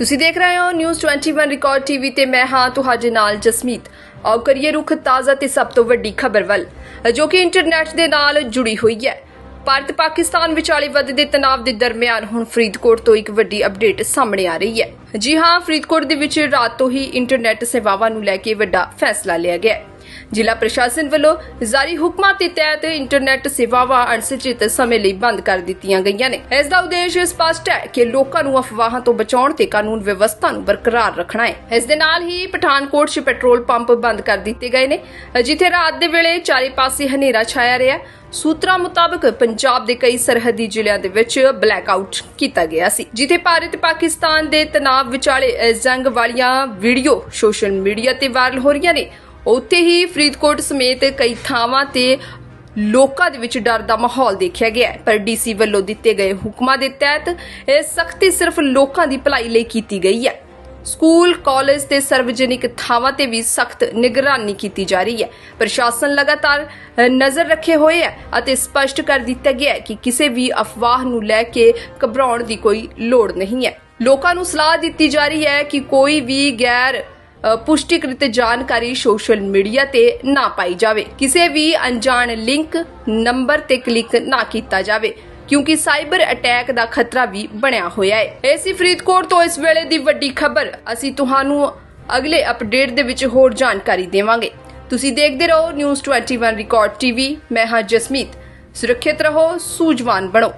ਤੁਸੀਂ ਦੇਖ ਰਹੇ ਹੋ ਨਿਊਜ਼ 21 ਰਿਕਾਰਡ ਟੀਵੀ ਤੇ ਮੈਂ ਹਾਂ ਤੁਹਾਡੇ ਨਾਲ ਜਸਮੀਤ। ਆਓ ਕਰੀਏ ਰੁਖ ਤਾਜ਼ਾ ਤੇ ਸਭ ਤੋਂ ਵੱਡੀ ਖਬਰ ਵੱਲ, ਜੋ ਕਿ ਇੰਟਰਨੈਟ ਦੇ ਨਾਲ ਜੁੜੀ ਹੋਈ ਹੈ। ਭਾਰਤ ਪਾਕਿਸਤਾਨ ਵਿਚਾਲੇ ਵੱਧਦੇ ਤਣਾਅ ਦੇ ਦਰਮਿਆਨ ਹੁਣ ਫਰੀਦਕੋਟ ਤੋਂ ਇੱਕ ਵੱਡੀ ਅਪਡੇਟ ਸਾਹਮਣੇ ਆ ਰਹੀ ਹੈ। ਜੀ ਹਾਂ, ਫਰੀਦਕੋਟ ਦੇ ਵਿੱਚ ਰਾਤ ਤੋਂ ਹੀ ਇੰਟਰਨੈਟ ਸੇਵਾਵਾਂ ਨੂੰ ਲੈ ਕੇ ਵੱਡਾ ਫੈਸਲਾ ਲਿਆ ਗਿਆ ਹੈ। ਜ਼ਿਲ੍ਹਾ ਪ੍ਰਸ਼ਾਸਨ ਵੱਲੋਂ ਜਾਰੀ ਹੁਕਮਾਂ ਦੇ ਤਹਿਤ ਇੰਟਰਨੈਟ ਸੇਵਾਵਾਂ ਅਣਸਚਿਤ ਸਮੇਂ ਲਈ ਬੰਦ ਕਰ ਦਿੱਤੀਆਂ ਗਈਆਂ ਨੇ। ਇਸ ਦਾ ਉਦੇਸ਼ ਸਪਸ਼ਟ ਹੈ ਕਿ ਲੋਕਾਂ ਨੂੰ ਅਫਵਾਹਾਂ ਤੋਂ ਬਚਾਉਣ ਤੇ ਕਾਨੂੰਨ ਵਿਵਸਥਾ ਨੂੰ ਬਰਕਰਾਰ ਰੱਖਣਾ ਹੈ। ਇਸ ਦੇ ਨਾਲ ਹੀ ਪਠਾਨਕੋਟ 'ਚ ਪੈਟਰੋਲ ਪੰਪ ਬੰਦ ਕਰ ਦਿੱਤੇ ਗਏ ਨੇ, ਜਿੱਥੇ ਰਾਤ ਦੇ ਵੇਲੇ ਚਾਰੇ ਪਾਸੇ ਹਨੇਰਾ ਛਾਇਆ ਰਿਹਾ। ਸੂਤਰਾਂ ਮੁਤਾਬਕ ਪੰਜਾਬ ਦੇ ਕਈ ਸਰਹੱਦੀ ਜ਼ਿਲ੍ਹਿਆਂ ਦੇ ਵਿੱਚ ਬਲੈਕਆਊਟ ਕੀਤਾ ਗਿਆ ਸੀ, ਜਿੱਥੇ ਭਾਰਤ ਪਾਕਿਸਤਾਨ ਦੇ ਤਣਾਅ ਵਿਚਾਲੇ ਜੰਗ ਵਾਲੀਆਂ ਵੀਡੀਓ ਸੋਸ਼ਲ ਮੀਡੀਆ ਤੇ ਵਾਇਰਲ ਹੋ ਰਹੀਆਂ ਨੇ। ਉੱਥੇ ਹੀ ਫਰੀਦਕੋਟ ਸਮੇਤ ਕਈ ਥਾਵਾਂ ਤੇ ਲੋਕਾਂ ਦੇ ਵਿੱਚ ਡਰ ਦਾ ਮਾਹੌਲ ਦੇਖਿਆ ਗਿਆ ਹੈ। ਪਰ ਡੀਸੀ ਵੱਲੋਂ ਦਿੱਤੇ ਗਏ ਹੁਕਮਾਂ ਦੇ ਤਹਿਤ ਇਹ ਸਖਤੀ ਸਿਰਫ ਲੋਕਾਂ ਦੀ ਭਲਾਈ ਲਈ ਕੀਤੀ ਗਈ ਹੈ। ਸਕੂਲ, ਕਾਲਜ ਤੇ ਸਰਵਜਨਿਕ ਥਾਵਾਂ ਤੇ ਵੀ ਸਖਤ ਨਿਗਰਾਨੀ ਕੀਤੀ ਜਾ ਰਹੀ ਹੈ। ਪ੍ਰਸ਼ਾਸਨ ਲਗਾਤਾਰ ਨਜ਼ਰ ਰੱਖੇ ਹੋਏ ਹੈ ਅਤੇ ਸਪਸ਼ਟ ਕਰ ਦਿੱਤਾ ਗਿਆ ਹੈ ਕਿ ਕਿਸੇ ਵੀ ਅਫਵਾਹ ਨੂੰ ਲੈ ਕੇ ਘਬਰਾਉਣ ਦੀ ਕੋਈ ਲੋੜ ਨਹੀਂ ਹੈ। ਲੋਕਾਂ ਨੂੰ ਸਲਾਹ ਦਿੱਤੀ ਜਾ ਰਹੀ ਹੈ ਕਿ ਕੋਈ ਵੀ ਗੈਰ ਪੁਸ਼ਟੀਕ੍ਰਿਤ ਜਾਣਕਾਰੀ ਸੋਸ਼ਲ ਮੀਡੀਆ ਤੇ ਨਾ ਪਾਈ ਜਾਵੇ। ਕਿਸੇ ਵੀ ਅਣਜਾਣ ਲਿੰਕ ਨੰਬਰ ਤੇ ਕਲਿੱਕ ਨਾ ਕੀਤਾ ਜਾਵੇ, ਕਿਉਂਕਿ ਸਾਈਬਰ ਅਟੈਕ ਦਾ ਖਤਰਾ ਵੀ ਬਣਿਆ ਹੋਇਆ ਹੈ। ਐਸੀ ਫਰੀਦਕੋਟ ਤੋਂ ਇਸ ਵੇਲੇ ਦੀ ਵੱਡੀ ਖਬਰ। ਅਸੀਂ ਤੁਹਾਨੂੰ ਅਗਲੇ ਅਪਡੇਟ ਦੇ ਵਿੱਚ ਹੋਰ ਜਾਣਕਾਰੀ ਦੇਵਾਂਗੇ। ਤੁਸੀਂ ਦੇਖਦੇ ਰਹੋ ਨਿਊਜ਼ 21 ਰਿਕਾਰਡ ਟੀਵੀ। ਮੈਂ ਹਾਂ ਜਸਮੀਤ। ਸੁਰੱਖਿਅਤ ਰਹੋ, ਸੂਝਵਾਨ ਬਣੋ।